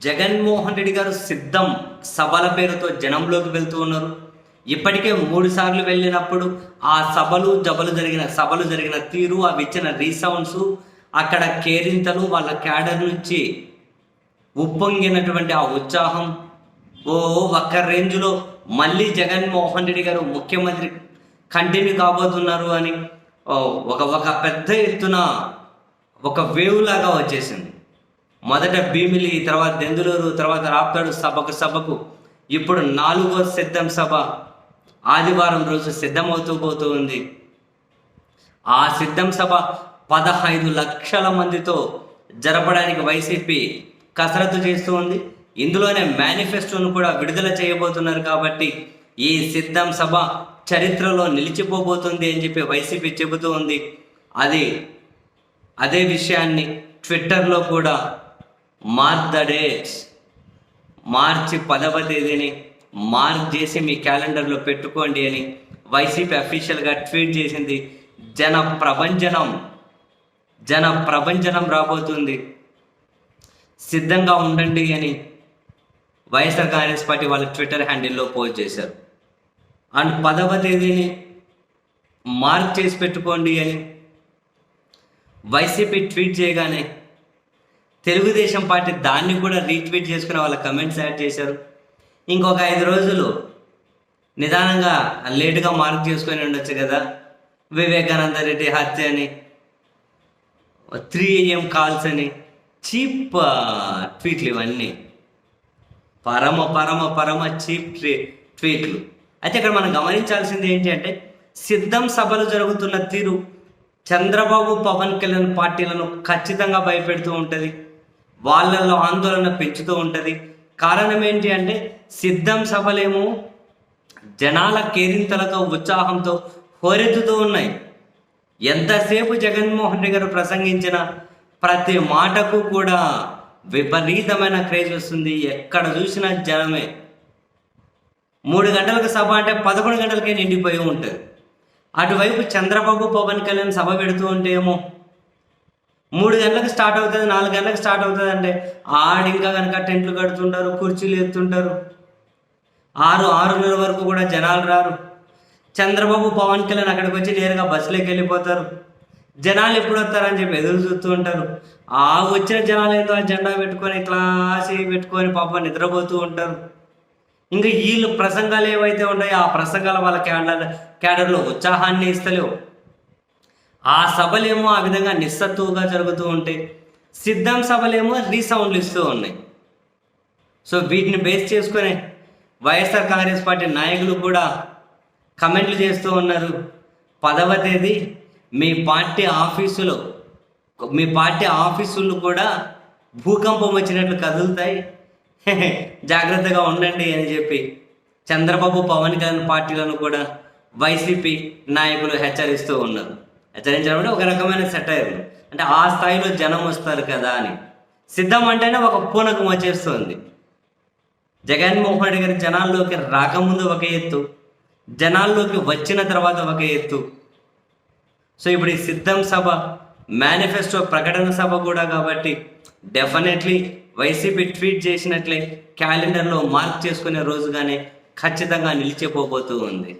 జగన్మోహన్ రెడ్డి గారు సిద్ధం సభల పేరుతో జనంలోకి వెళ్తూ ఉన్నారు. ఇప్పటికే మూడు సార్లు వెళ్ళినప్పుడు ఆ సభలు జబలు జరిగిన సభలు జరిగిన తీరు అవి ఇచ్చిన రీసౌండ్స్ అక్కడ కేరింతలు వాళ్ళ క్యాడర్ నుంచి ఉప్పొంగినటువంటి ఆ ఉత్సాహం ఓ ఒక్క రేంజ్లో మళ్ళీ జగన్మోహన్ రెడ్డి గారు ముఖ్యమంత్రి కంటిన్యూ కాబోతున్నారు అని ఒక ఒక పెద్ద ఎత్తున ఒక వేవ్ లాగా వచ్చేసింది. మొదట భీమిలి తర్వాత దెందులూరు తర్వాత రాప్తాడు సభకు సభకు. ఇప్పుడు నాలుగో సిద్ధం సభ. ఆదివారం రోజు సిద్ధమవుతూ పోతూ ఉంది. ఆ సిద్ధం సభ పదహైదు లక్షల మందితో జరపడానికి వైసీపీ కసరత్తు చేస్తూ ఉంది. ఇందులోనే మేనిఫెస్టోను కూడా విడుదల చేయబోతున్నారు కాబట్టి ఈ సిద్ధం సభ చరిత్రలో నిలిచిపోబోతుంది అని చెప్పి వైసీపీ చెబుతూ ఉంది. అది అదే విషయాన్ని ట్విట్టర్లో కూడా మార్క్ ద డేస్ మార్చి పదవ తేదీని మార్క్ చేసి మీ క్యాలెండర్లో పెట్టుకోండి అని వైసీపీ అఫీషియల్గా ట్వీట్ చేసింది. జన ప్రభంజనం. జన ప్రభంజనం రాబోతుంది. సిద్ధంగా ఉండండి అని వైఎస్ఆర్ కాంగ్రెస్ పార్టీ వాళ్ళ ట్విట్టర్ హ్యాండిల్లో పోస్ట్ చేశారు. అండ్ పదవ తేదీని మార్క్ చేసి పెట్టుకోండి అని వైసీపీ ట్వీట్ చేయగానే తెలుగుదేశం పార్టీ దాన్ని కూడా రీట్వీట్ చేసుకుని వాళ్ళ కమెంట్స్ యాడ్ చేశారు. ఇంకొక ఐదు రోజులు నిదానంగా లేటుగా మార్క్ చేసుకొని ఉండొచ్చు కదా. వివేకానంద రెడ్డి హత్య అని త్రీ ఏఎం కాల్స్ అని చీప్ ట్వీట్లు ఇవన్నీ. పరమ పరమ పరమ చీప్ ట్వీ ట్వీట్లు అయితే ఇక్కడ మనం గమనించాల్సింది ఏంటి అంటే సిద్ధం సభలు జరుగుతున్న తీరు చంద్రబాబు పవన్ కళ్యాణ్ పార్టీలను ఖచ్చితంగా భయపెడుతూ ఉంటుంది. వాళ్ళల్లో ఆందోళన పెంచుతూ ఉంటుంది. కారణం ఏంటి అంటే సిద్ధం సభలేమో జనాల కేరింతలతో ఉత్సాహంతో హోరెత్తుతూ ఉన్నాయి. ఎంతసేపు జగన్మోహన్ రెడ్డి గారు ప్రసంగించిన ప్రతి మాటకు కూడా విపరీతమైన క్రేజ్ వస్తుంది. ఎక్కడ చూసినా జనమే. మూడు గంటలకు సభ అంటే పదకొండు గంటలకే నిండిపోయి ఉంటుంది. అటువైపు చంద్రబాబు పవన్ కళ్యాణ్ సభ పెడుతూ ఉంటే ఏమో మూడు గంటలకు స్టార్ట్ అవుతుంది నాలుగు గంటలకు స్టార్ట్ అవుతుంది అంటే ఆడు ఇంకా కనుక టెంట్లు కడుతుంటారు కుర్చీలు ఎత్తుంటారు. ఆరు ఆరున్నర వరకు కూడా జనాలు రారు. చంద్రబాబు పవన్ కళ్యాణ్ అక్కడికి వచ్చి నేరుగా బస్సులోకి వెళ్ళిపోతారు. జనాలు ఎప్పుడు వస్తారని చెప్పి ఎదురు చూస్తూ ఉంటారు. ఆ వచ్చిన జనాలు ఏదో జెండా పెట్టుకొని క్లాసి పెట్టుకొని పాప నిద్రపోతూ ఉంటారు. ఇంకా వీళ్ళు ప్రసంగాలు ఏవైతే ఉన్నాయో ఆ ప్రసంగాల వాళ్ళ క్యాడర్ క్యాడర్లో ఉత్సాహాన్ని ఇస్తలేవు. ఆ సభలేమో ఆ విధంగా నిస్సత్తువుగా జరుగుతూ ఉంటాయి సిద్ధం సభలేమో రీసౌండ్లు ఇస్తూ ఉన్నాయి. సో వీటిని బేస్ చేసుకొని వైఎస్ఆర్ కాంగ్రెస్ పార్టీ నాయకులు కూడా కమెంట్లు చేస్తూ ఉన్నారు. పదవ తేదీ మీ పార్టీ ఆఫీసులో మీ పార్టీ ఆఫీసులు కూడా భూకంపం వచ్చినట్లు కదులుతాయి. జాగ్రత్తగా ఉండండి అని చెప్పి చంద్రబాబు పవన్ కళ్యాణ్ పార్టీలను కూడా వైసీపీ నాయకులు హెచ్చరిస్తూ ఉన్నారు. హెచ్చరించడం అంటే ఒక రకమైన సెటైర్లు అంటే ఆ స్థాయిలో జనం వస్తారు కదా అని. సిద్ధం అంటేనే ఒక పూనకం వచ్చేస్తుంది. జగన్మోహన్ రెడ్డి గారి జనాల్లోకి రాకముందు ఒక ఎత్తు జనాల్లోకి వచ్చిన తర్వాత ఒక ఎత్తు. సో ఇప్పుడు ఈ సిద్ధం సభ మేనిఫెస్టో ప్రకటన సభ కూడా కాబట్టి డెఫినెట్లీ వైసీపీ ట్వీట్ చేసినట్లే క్యాలెండర్లో మార్క్ చేసుకునే రోజుగానే ఖచ్చితంగా నిలిచిపోబోతూ ఉంది.